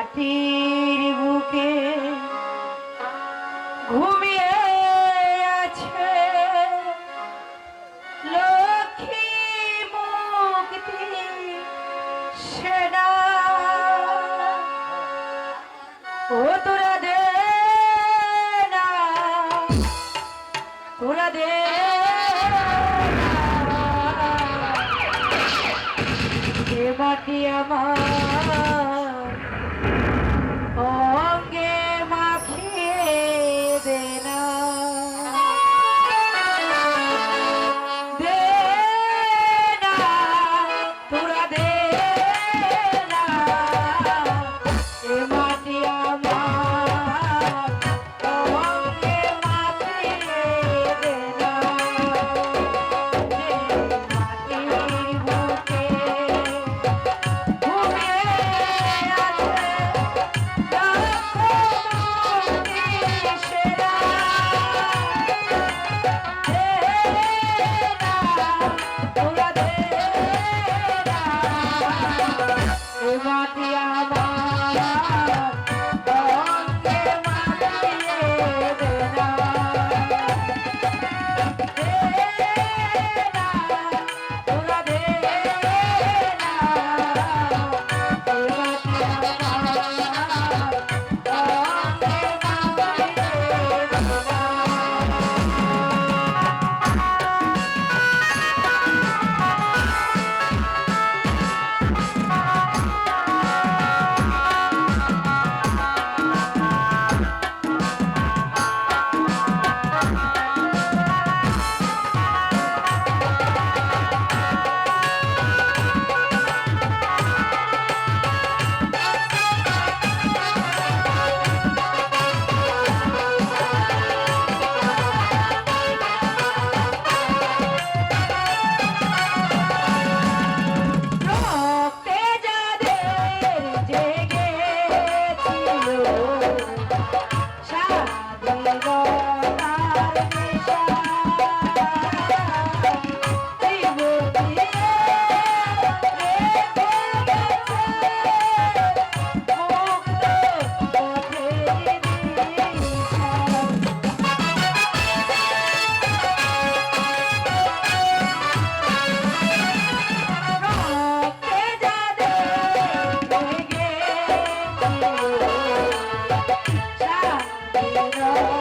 মাটির বুকে ঘুমিয়ে আছে। লক্ষ্মী মুক্তি সেনা। ও তোরা দে না। তোরা দে মাটি আমার। Thank you.